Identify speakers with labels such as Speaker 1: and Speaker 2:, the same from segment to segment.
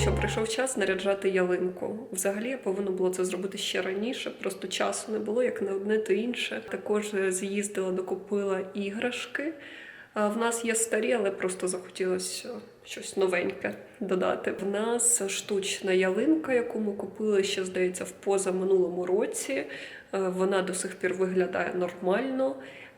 Speaker 1: що прийшов час наряджати ялинку. Взагалі я повинна було це зробити ще раніше, просто часу не було, як на одне, то інше. Також з'їздила, докупила іграшки. В нас є старі, але просто захотілося щось новеньке додати. В нас штучна ялинка, яку ми купили ще, здається, в позаминулому році. Е, Вона до сих пір виглядає нормально.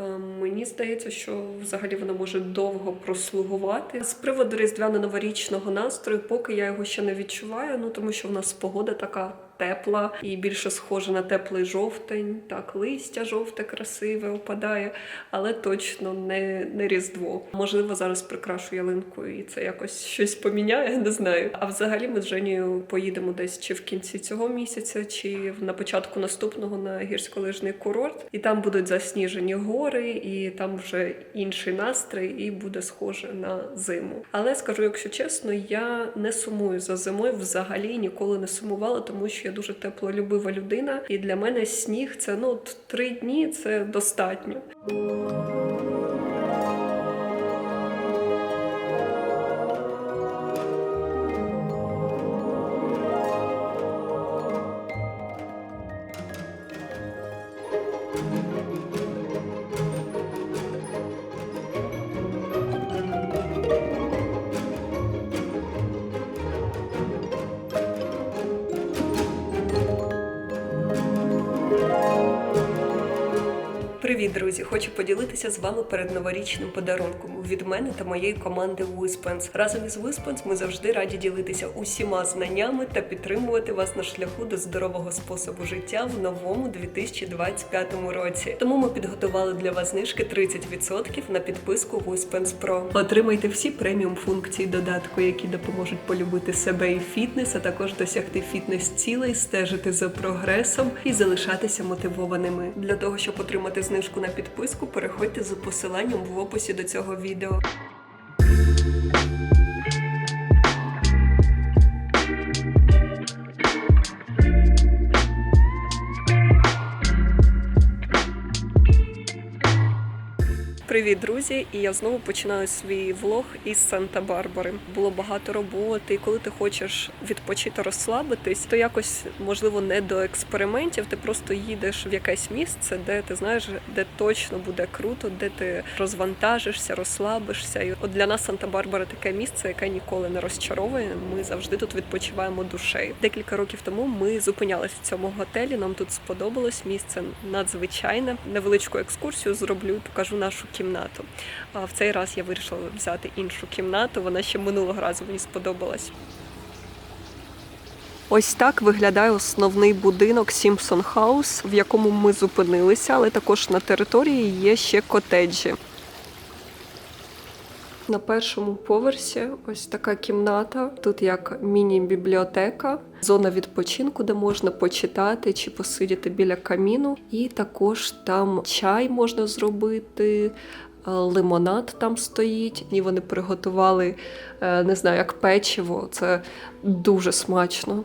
Speaker 1: Е, Мені здається, що взагалі вона може довго прослугувати. З приводу різдвяно-новорічного настрою, поки я його ще не відчуваю, ну тому що в нас погода така тепла і більше схожа на теплий жовтень. Так, листя жовте, красиве опадає, але точно не, не різдво. Можливо, зараз прикрашу ялинку і це якось щось поміняє, не знаю. А взагалі ми з Женєю поїдемо десь чи в кінці цього місяця, чи на початку наступного на гірськолижний курорт, і там будуть засніжені гори, і там вже інший настрій, і буде схоже на зиму. Але скажу, якщо чесно, я не сумую за зимою, взагалі ніколи не сумувала, тому що я дуже теплолюбива людина, і для мене сніг це ну три дні це достатньо. Друзі! Хочу поділитися з вами передноворічним подарунком від мене та моєї команди Whispense. Разом із Whispense ми завжди раді ділитися усіма знаннями та підтримувати вас на шляху до здорового способу життя в новому 2025 році. Тому ми підготували для вас знижки 30% на підписку Whispense Pro. Отримайте всі преміум функції додатку, які допоможуть полюбити себе і фітнес, а також досягти фітнес-цілей, стежити за прогресом і залишатися мотивованими. Для того, щоб отримати знижку на підписку, переходьте за посиланням в описі до цього відео. querido. Привіт, друзі! І я знову починаю свій влог із Санта-Барбари. Було багато роботи, і коли ти хочеш відпочити, розслабитись, то якось можливо не до експериментів. Ти просто їдеш в якесь місце, де ти знаєш, де точно буде круто, де ти розвантажишся, розслабишся. І от для нас Санта-Барбара таке місце, яке ніколи не розчаровує. Ми завжди тут відпочиваємо душею. Декілька років тому ми зупинялись в цьому готелі. Нам тут сподобалось місце надзвичайне. Невеличку екскурсію зроблю, покажу нашу кімнату. А в цей раз я вирішила взяти іншу кімнату. Вона ще минулого разу мені сподобалась. Ось так виглядає основний будинок Сімпсон Хаус, в якому ми зупинилися, але також на території є ще котеджі. На першому поверсі ось така кімната. Тут як міні-бібліотека, зона відпочинку, де можна почитати чи посидіти біля каміну. І також там чай можна зробити. е, Лимонад там стоїть, і вони приготували е, не знаю, як печиво. Це дуже смачно.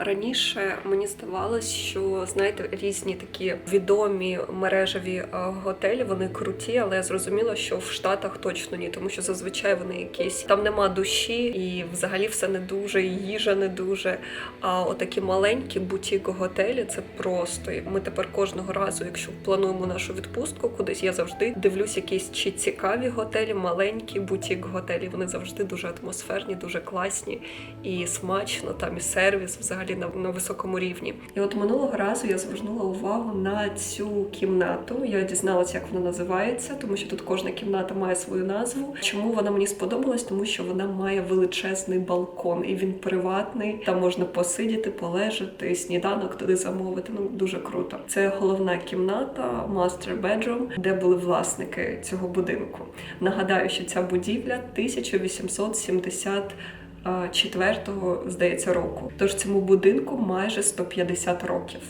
Speaker 1: Раніше мені здавалось, що знаєте, різні такі відомі мережеві е, готелі, вони круті, але я зрозуміла, що в Штатах точно ні, тому що зазвичай вони якісь там нема душі, і взагалі все не дуже, і їжа не дуже. А отакі маленькі бутік готелі це просто. Ми тепер кожного разу, якщо плануємо нашу відпустку кудись, я завжди дивлюсь якісь чи цікаві готелі, маленькі бутік готелі. Вони завжди дуже атмосферні, дуже класні і смачно. Там і сервіс взагалі на, на високому рівні. І от минулого разу я звернула увагу на цю кімнату. Я дізналася, як вона називається, тому що тут кожна кімната має свою назву. Чому вона мені сподобалась? Тому що вона має величезний балкон, і він приватний. Там можна посидіти, полежати, сніданок туди замовити. Ну дуже круто. Це головна кімната, master bedroom, де були власники цього будинку. Нагадаю, що ця будівля 1870 четвертого, здається, року. Тож цьому будинку майже 150 років.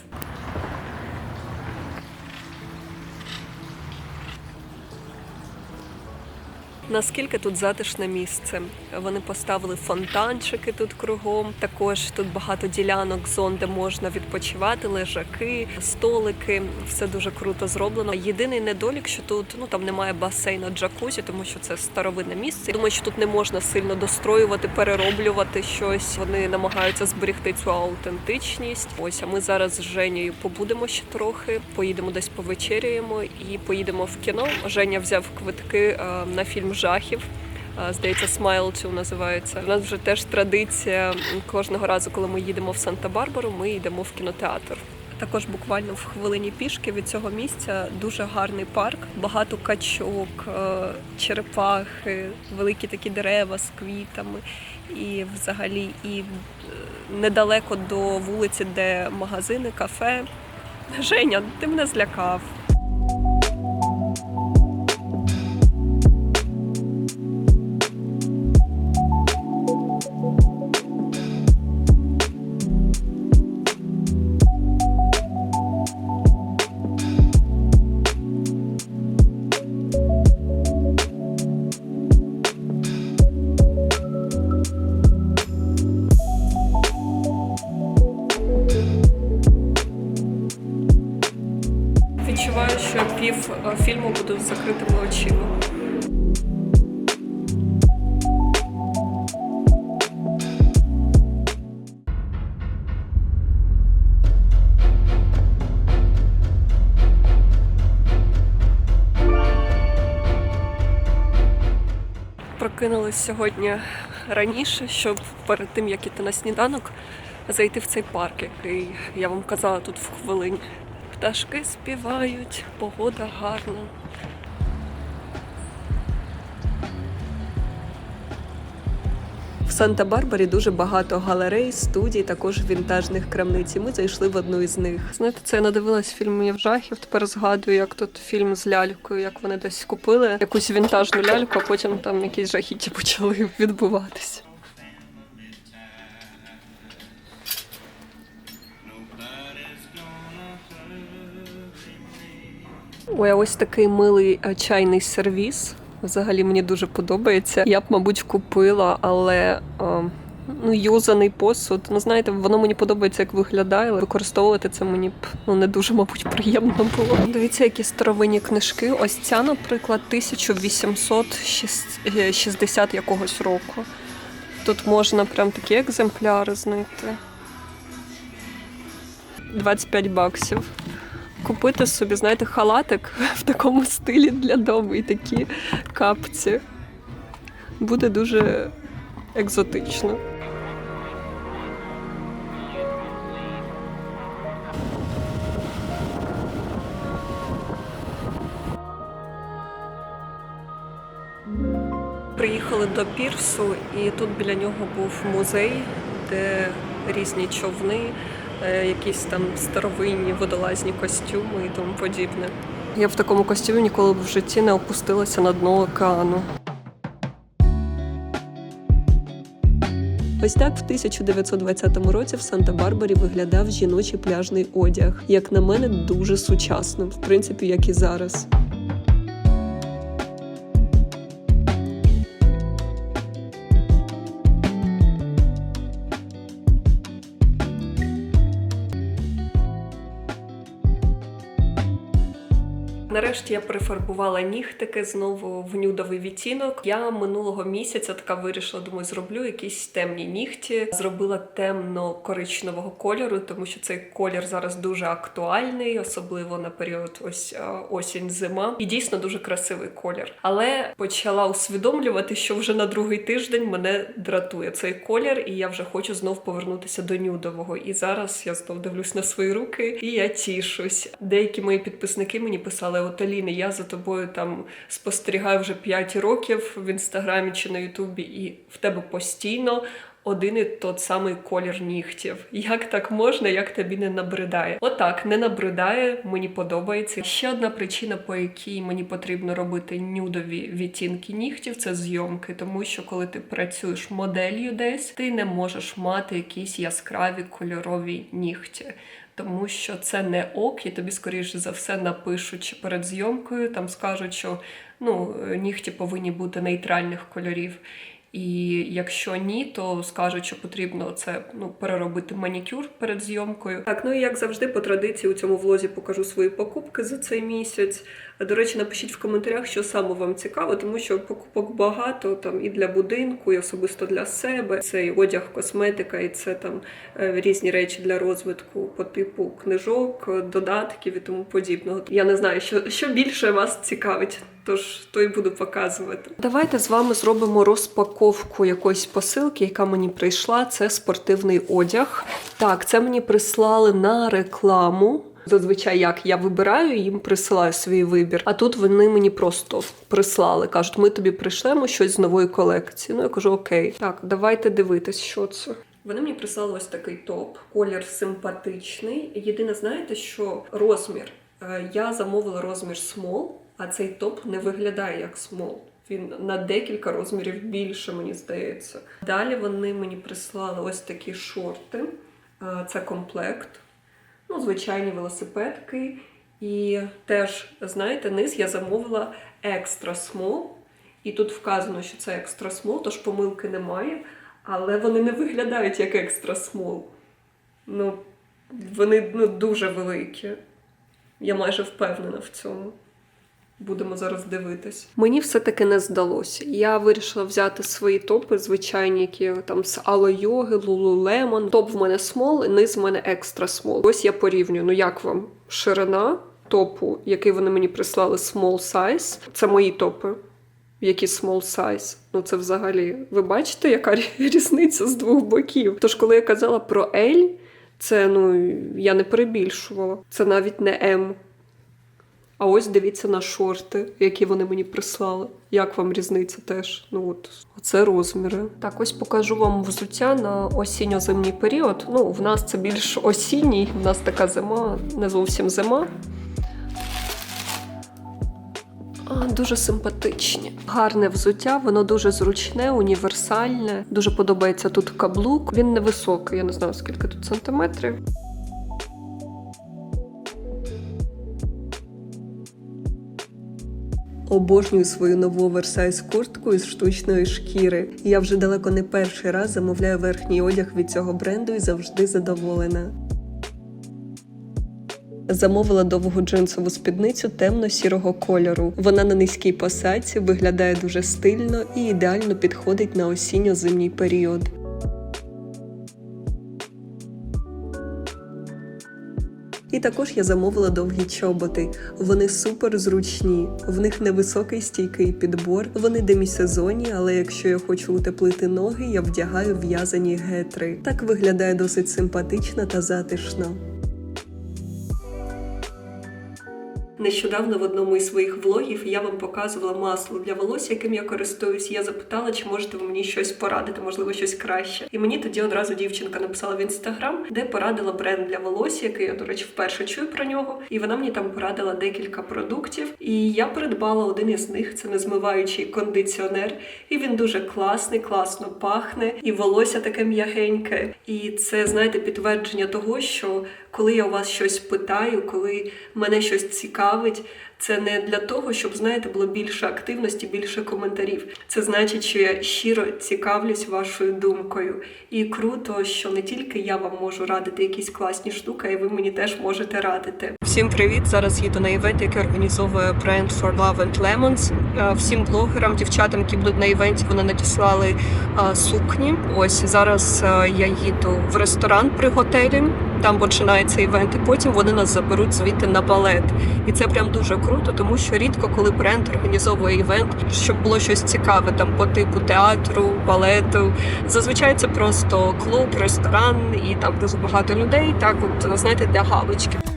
Speaker 1: Наскільки тут затишне місце? Вони поставили фонтанчики тут кругом. Також тут багато ділянок, зон, де можна відпочивати, лежаки, столики. Все дуже круто зроблено. Єдиний недолік, що тут ну там немає басейну джакузі, тому що це старовинне місце. Думаю, що тут не можна сильно достроювати, перероблювати щось. Вони намагаються зберегти цю аутентичність. Ось а ми зараз з Женєю побудемо ще трохи. Поїдемо десь повечеряємо і поїдемо в кіно. Женя взяв квитки е, на фільм жахів. Е, Здається, 2 називається. У нас вже теж традиція кожного разу, коли ми їдемо в Санта-Барбару, ми йдемо в кінотеатр. Також буквально в хвилині пішки від цього місця дуже гарний парк, багато качок, е, черепахи, великі такі дерева з квітами. І взагалі і е, недалеко до вулиці, де магазини, кафе. Женя, ти мене злякав. Відчуваю, що пів е, фільму буду з закритими очима. Прокинулись сьогодні раніше, щоб перед тим як іти на сніданок зайти в цей парк, який я вам казала тут в хвилині. Пташки співають, погода гарна. В Санта-Барбарі дуже багато галерей, студій, також вінтажних крамниць. І Ми зайшли в одну із них. Знаєте, це я надивилась фільмів жахів. Тепер згадую, як тут фільм з лялькою, як вони десь купили якусь вінтажну ляльку, а потім там якісь жахіття почали відбуватися. Ой, ось такий милий е, чайний сервіс. Взагалі мені дуже подобається. Я б, мабуть, купила, але е, ну, юзаний посуд. Ну, знаєте, воно мені подобається, як виглядає, але використовувати це мені б ну, не дуже, мабуть, приємно було. Дивіться, які старовинні книжки. Ось ця, наприклад, 1860 якогось року. Тут можна прям такі екземпляри знайти. 25 баксів купити собі, знаєте, халатик в такому стилі для дому і такі капці. Буде дуже екзотично. Приїхали до пірсу, і тут біля нього був музей, де різні човни, якісь там старовинні водолазні костюми і тому подібне. Я в такому костюмі ніколи б в житті не опустилася на дно океану. Ось так в 1920 році в Санта-Барбарі виглядав жіночий пляжний одяг. Як на мене, дуже сучасним, в принципі, як і зараз. Нарешті я прифарбувала нігтики знову в нюдовий відтінок. Я минулого місяця така вирішила, думаю, зроблю якісь темні нігті. Зробила темно-коричневого кольору, тому що цей колір зараз дуже актуальний, особливо на період ось е, осінь-зима. І дійсно дуже красивий колір. Але почала усвідомлювати, що вже на другий тиждень мене дратує цей колір, і я вже хочу знов повернутися до нюдового. І зараз я знов дивлюсь на свої руки, і я тішусь. Деякі мої підписники мені писали: от Аліни, я за тобою там спостерігаю вже 5 років в інстаграмі чи на Ютубі, і в тебе постійно. Один і тот самий колір нігтів. Як так можна, як тобі не набридає? Отак, не набридає, мені подобається. Ще одна причина, по якій мені потрібно робити нюдові відтінки нігтів, це зйомки, тому що коли ти працюєш моделлю десь, ти не можеш мати якісь яскраві кольорові нігті. Тому що це не ок, і тобі, скоріше за все, напишуть перед зйомкою, там скажуть, що ну, нігті повинні бути нейтральних кольорів. І якщо ні, то скажуть, що потрібно це ну переробити манікюр перед зйомкою. Так, ну і як завжди, по традиції у цьому влозі покажу свої покупки за цей місяць. До речі, напишіть в коментарях, що саме вам цікаво, тому що покупок багато там і для будинку, і особисто для себе. Це і одяг, косметика, і це там е, різні речі для розвитку по типу книжок, додатків і тому подібного. Я не знаю, що, що більше вас цікавить. Тож то й буду показувати. Давайте з вами зробимо розпаковку якоїсь посилки, яка мені прийшла. Це спортивний одяг. Так, це мені прислали на рекламу. Зазвичай як я вибираю, їм присилаю свій вибір. А тут вони мені просто прислали. кажуть, ми тобі прийшлемо щось з нової колекції. Ну я кажу, окей. Так, давайте дивитись, що це. Вони мені прислали ось такий топ. Колір симпатичний. Єдине, знаєте, що розмір. Е, Я замовила розмір small, а цей топ не виглядає як small. Він на декілька розмірів більше, мені здається. Далі вони мені прислали ось такі шорти. Е, Це комплект. Ну, звичайні велосипедки. І теж, знаєте, низ я замовила екстра small. І тут вказано, що це екстра small, тож помилки немає. Але вони не виглядають як екстра small. Ну, вони ну, дуже великі. Я майже впевнена в цьому. Будемо зараз дивитись. Мені все-таки не здалося. Я вирішила взяти свої топи, звичайні, які там з Ало Йоги, Lululemon. Топ в мене смол, низ в мене екстра смол. Ось я порівнюю. Ну як вам? Ширина топу, який вони мені прислали small size. Це мої топи. Які small size. Ну це взагалі. Ви бачите, яка різниця з двох боків? Тож, коли я казала про L, це ну я не перебільшувала. Це навіть не М. А ось дивіться на шорти, які вони мені прислали. Як вам різниця теж? Ну от це розміри. Так, ось покажу вам взуття на осінньо-зимній період. Ну, в нас це більш осінній, в нас така зима, не зовсім зима. А, Дуже симпатичні. Гарне взуття, воно дуже зручне, універсальне. Дуже подобається тут каблук. Він невисокий, я не знаю скільки тут сантиметрів. Обожнюю свою нову оверсайз куртку із штучної шкіри. Я вже далеко не перший раз замовляю верхній одяг від цього бренду і завжди задоволена. Замовила довгу джинсову спідницю темно-сірого кольору. Вона на низькій посадці виглядає дуже стильно і ідеально підходить на осінньо-зимній період. І також я замовила довгі чоботи. Вони супер зручні. В них невисокий стійкий підбор. Вони демісезонні, але якщо я хочу утеплити ноги, я вдягаю в'язані гетри. Так виглядає досить симпатично та затишно. Нещодавно в одному із своїх влогів я вам показувала масло для волосся, яким я користуюсь. Я запитала, чи можете ви мені щось порадити, можливо, щось краще. І мені тоді одразу дівчинка написала в інстаграм, де порадила бренд для волосся, який я, до речі, вперше чую про нього. І вона мені там порадила декілька продуктів. І я придбала один із них це незмиваючий кондиціонер. І він дуже класний, класно пахне, і волосся таке м'ягеньке. І це, знаєте, підтвердження того, що коли я у вас щось питаю, коли мене щось цікавить, це не для того, щоб знаєте, було більше активності, більше коментарів. Це значить, що я щиро цікавлюсь вашою думкою. І круто, що не тільки я вам можу радити якісь класні штуки, й ви мені теж можете радити. Всім привіт! Зараз їду на івент, який організовує бренд For Love and Lemons. Е, Всім блогерам, дівчатам, які будуть на івенті, вони надіслали сукні. Ось зараз я їду в ресторан при готелі. Там починається івент, і потім вони нас заберуть звідти на балет. І це прям дуже круто, тому що рідко, коли бренд організовує івент, щоб було щось цікаве там по типу театру, балету. Зазвичай це просто клуб, ресторан і там дуже багато людей. Так, от знаєте, для галочки.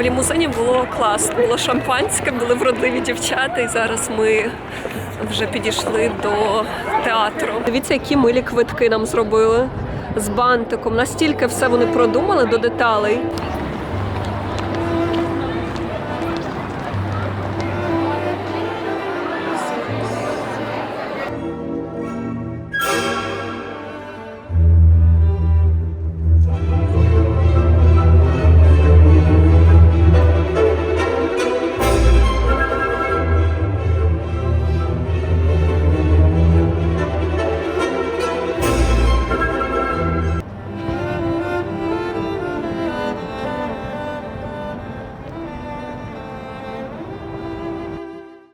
Speaker 1: В лімузині було класно, було шампанське, були вродливі дівчата, і зараз ми вже підійшли до театру. Дивіться, які милі квитки нам зробили з бантиком. Настільки все вони продумали до деталей.